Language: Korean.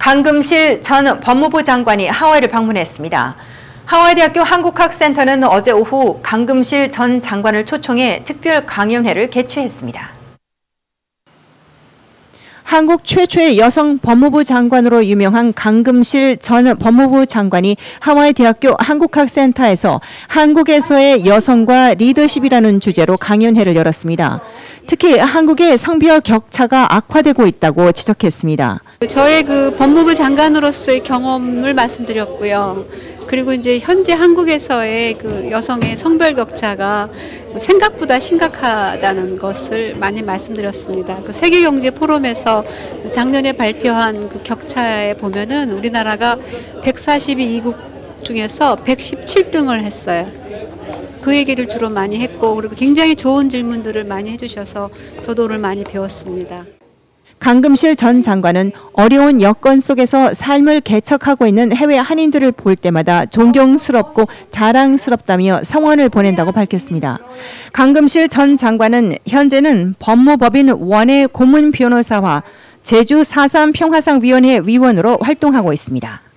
강금실 전 법무부 장관이 하와이를 방문했습니다. 하와이대학교 한국학센터는 어제 오후 강금실 전 장관을 초청해 특별 강연회를 개최했습니다. 한국 최초의 여성 법무부 장관으로 유명한 강금실 전 법무부 장관이 하와이 대학교 한국학센터에서 한국에서의 여성과 리더십이라는 주제로 강연회를 열었습니다. 특히 한국의 성별 격차가 악화되고 있다고 지적했습니다. 저의 그 법무부 장관으로서의 경험을 말씀드렸고요. 그리고 이제 현재 한국에서의 그 여성의 성별 격차가 생각보다 심각하다는 것을 많이 말씀드렸습니다. 그 세계 경제 포럼에서 작년에 발표한 그 격차에 보면은 우리나라가 142국 중에서 117등을 했어요. 그 얘기를 주로 많이 했고 그리고 굉장히 좋은 질문들을 많이 해주셔서 저도 오늘 많이 배웠습니다. 강금실 전 장관은 어려운 여건 속에서 삶을 개척하고 있는 해외 한인들을 볼 때마다 존경스럽고 자랑스럽다며 성원을 보낸다고 밝혔습니다. 강금실 전 장관은 현재는 법무법인 원의 고문 변호사와 제주 4.3 평화상위원회 위원으로 활동하고 있습니다.